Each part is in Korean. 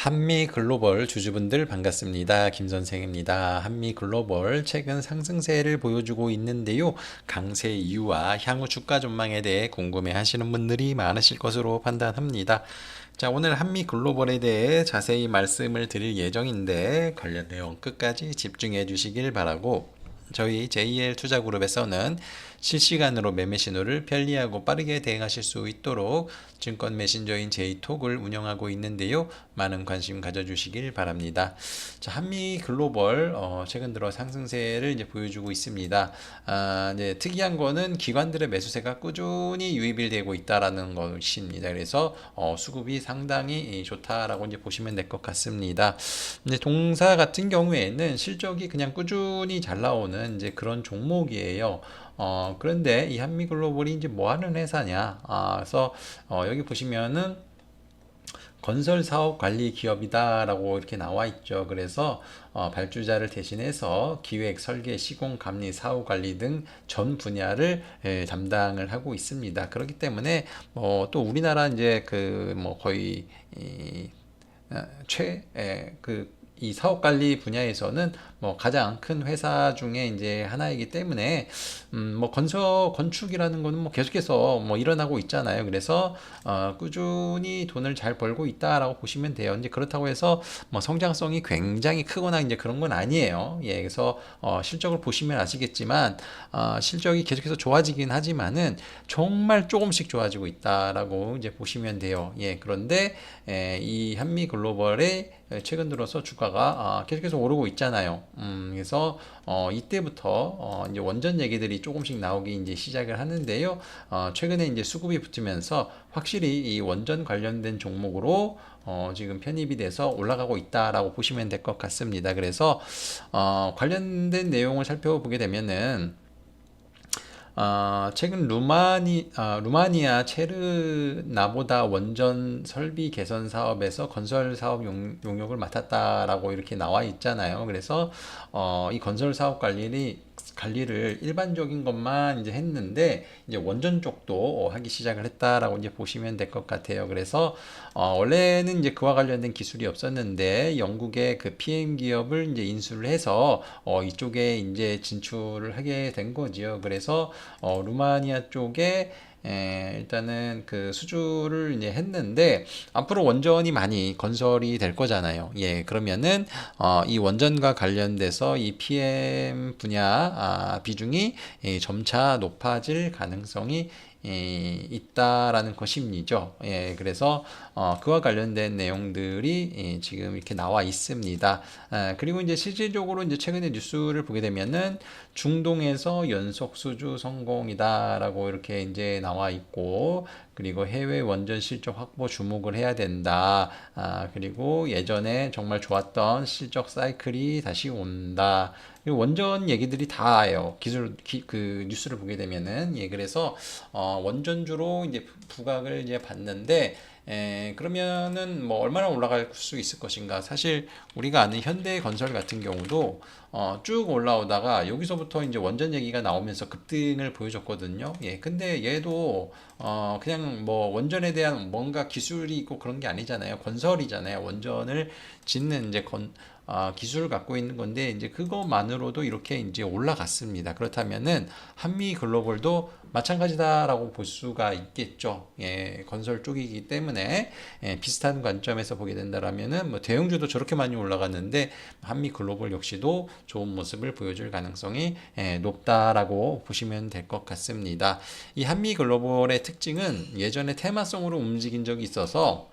한미 글로벌 주주분들 반갑습니다. 김 선생입니다. 한미 글로벌 최근 상승세를 보여주고 있는데요. 강세 이유와 향후 주가 전망에 대해 궁금해 하시는 분들이 많으실 것으로 판단합니다. 자, 오늘 한미 글로벌에 대해 자세히 말씀을 드릴 예정인데 관련 내용 끝까지 집중해 주시길 바라고 저희 JL 투자그룹에서는 실시간으로 매매 신호를 편리하고 빠르게 대응하실 수 있도록 증권 메신저인 제이톡을 운영하고 있는데요. 많은 관심 가져주시길 바랍니다. 자, 한미 글로벌 어, 최근 들어 상승세를 이제 보여주고 있습니다. 아, 이제 특이한 거는 기관들의 매수세가 꾸준히 유입이 되고 있다라는 것입니다. 그래서 어, 수급이 상당히 좋다라고 이제 보시면 될 것 같습니다. 이제 동사 같은 경우에는 실적이 그냥 꾸준히 잘 나오는 이제 그런 종목이에요. 어, 그런데 이 한미글로벌이 이제 뭐 하는 회사냐? 아, 그래서 어, 여기 보시면은 건설 사업 관리 기업이다라고 이렇게 나와 있죠. 그래서 어, 발주자를 대신해서 기획, 설계, 시공, 감리, 사후 관리 등 전 분야를 예, 담당을 하고 있습니다. 그렇기 때문에 뭐 또 우리나라 이제 그 뭐 거의 이, 어, 최그 이 사업 관리 분야에서는 뭐 가장 큰 회사 중에 이제 하나이기 때문에 음 뭐 건설 건축이라는 거는 뭐 계속해서 뭐 일어나고 있잖아요. 그래서 어 꾸준히 돈을 잘 벌고 있다라고 보시면 돼요. 이제 그렇다고 해서 뭐 성장성이 굉장히 크거나 이제 그런 건 아니에요. 예, 그래서 어 실적을 보시면 아시겠지만 어 실적이 계속해서 좋아지긴 하지만은 정말 조금씩 좋아지고 있다라고 이제 보시면 돼요. 예, 그런데 에, 이 한미 글로벌의 최근 들어서 주가가 아, 계속해서 오르고 있잖아요. 음, 그래서 어, 이때부터 어, 이제 원전 얘기들이 조금씩 나오기 이제 시작을 하는데요. 어, 최근에 이제 수급이 붙으면서 확실히 이 원전 관련된 종목으로 어, 지금 편입이 돼서 올라가고 있다라고 보시면 될 것 같습니다. 그래서 어, 관련된 내용을 살펴보게 되면은 어, 최근 루마니, 어, 루마니아 체르나보다 원전 설비 개선 사업에서 건설 사업 용, 용역을 맡았다라고 이렇게 나와 있잖아요. 그래서 어, 이 건설 사업 관리를 관리를 일반적인 것만 이제 했는데 이제 원전 쪽도 하기 시작을 했다라고 이제 보시면 될 것 같아요. 그래서 어, 원래는 이제 그와 관련된 기술이 없었는데 영국의 그 PM 기업을 이제 인수를 해서 어, 이쪽에 이제 진출을 하게 된 거지요. 그래서 어, 루마니아 쪽에 에, 일단은 그 수주를 이제 했는데 앞으로 원전이 많이 건설이 될 거잖아요. 예, 그러면은 어, 이 원전과 관련돼서 이 PM 분야 아, 비중이 예, 점차 높아질 가능성이 예, 있다라는 것입니다. 예, 그래서 어, 그와 관련된 내용들이 예, 지금 이렇게 나와 있습니다. 아, 그리고 이제 실질적으로 이제 최근에 뉴스를 보게 되면은 중동에서 연속 수주 성공이다라고 이렇게 이제 나와 있고 그리고 해외 원전 실적 확보 주목을 해야 된다. 아, 그리고 예전에 정말 좋았던 실적 사이클이 다시 온다. 원전 얘기들이 다예요. 기술 기, 그 뉴스를 보게 되면은 예 그래서 어, 원전주로 이제 부각을 이제 받는데 에, 그러면은 뭐 얼마나 올라갈 수 있을 것인가? 사실 우리가 아는 현대 건설 같은 경우도 어, 쭉 올라오다가 여기서부터 이제 원전 얘기가 나오면서 급등을 보여줬거든요. 예, 근데 얘도 어, 그냥 뭐 원전에 대한 뭔가 기술이 있고 그런 게 아니잖아요. 건설이잖아요. 원전을 짓는 이제 건 아, 기술을 갖고 있는 건데 이제 그것만으로도 이렇게 이제 올라갔습니다. 그렇다면은 한미 글로벌도 마찬가지다라고 볼 수가 있겠죠. 예, 건설 쪽이기 때문에 예, 비슷한 관점에서 보게 된다라면은 뭐 대형주도 저렇게 많이 올라갔는데 한미 글로벌 역시도 좋은 모습을 보여줄 가능성이 예, 높다라고 보시면 될 것 같습니다. 이 한미 글로벌의 특징은 예전에 테마성으로 움직인 적이 있어서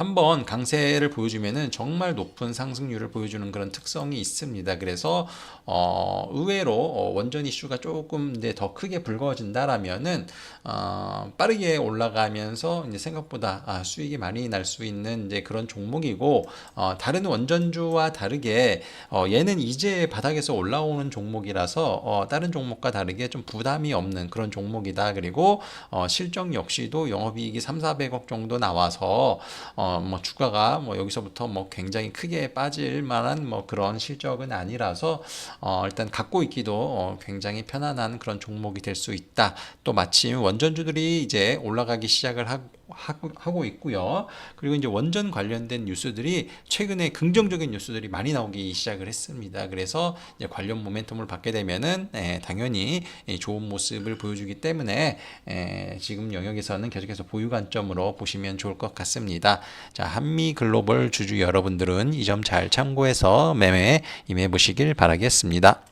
한번 강세를 보여주면은 정말 높은 상승률을 보여주는 그런 특성이 있습니다. 그래서 어, 의외로 어, 원전 이슈가 조금 이제 더 크게 불거진다라면은 어, 빠르게 올라가면서 이제 생각보다 아, 수익이 많이 날 수 있는 이제 그런 종목이고 어, 다른 원전주와 다르게 어, 얘는 이제 바닥에서 올라오는 종목이라서 어, 다른 종목과 다르게 좀 부담이 없는 그런 종목이다. 그리고 어, 실적 역시도 영업이익이 3, 400억 정도 나와서 어, 뭐 주가가 뭐 여기서부터 뭐 굉장히 크게 빠질 만한 뭐 그런 실적은 아니라서 어, 일단 갖고 있기도 어, 굉장히 편안한 그런 종목이 될 수 있다. 또 마침 원전주들이 이제 올라가기 시작을 하고 하고, 있고요. 그리고 이제 원전 관련된 뉴스들이 최근에 긍정적인 뉴스들이 많이 나오기 시작을 했습니다. 그래서 이제 관련 모멘텀을 받게 되면은 예, 당연히 예, 좋은 모습을 보여주기 때문에 예, 지금 영역에서는 계속해서 보유 관점으로 보시면 좋을 것 같습니다. 자, 한미 글로벌 주주 여러분들은 이 점 잘 참고해서 매매 임해 보시길 바라겠습니다.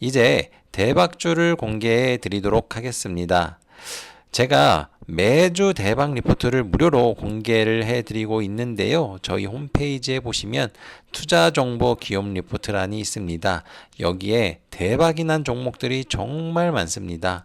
이제 대박주를 공개해 드리도록 하겠습니다. 제가 매주 대박 리포트를 무료로 공개를 해드리고 있는데요. 저희 홈페이지에 보시면 투자 정보 기업 리포트란이 있습니다. 여기에 대박이 난 종목들이 정말 많습니다.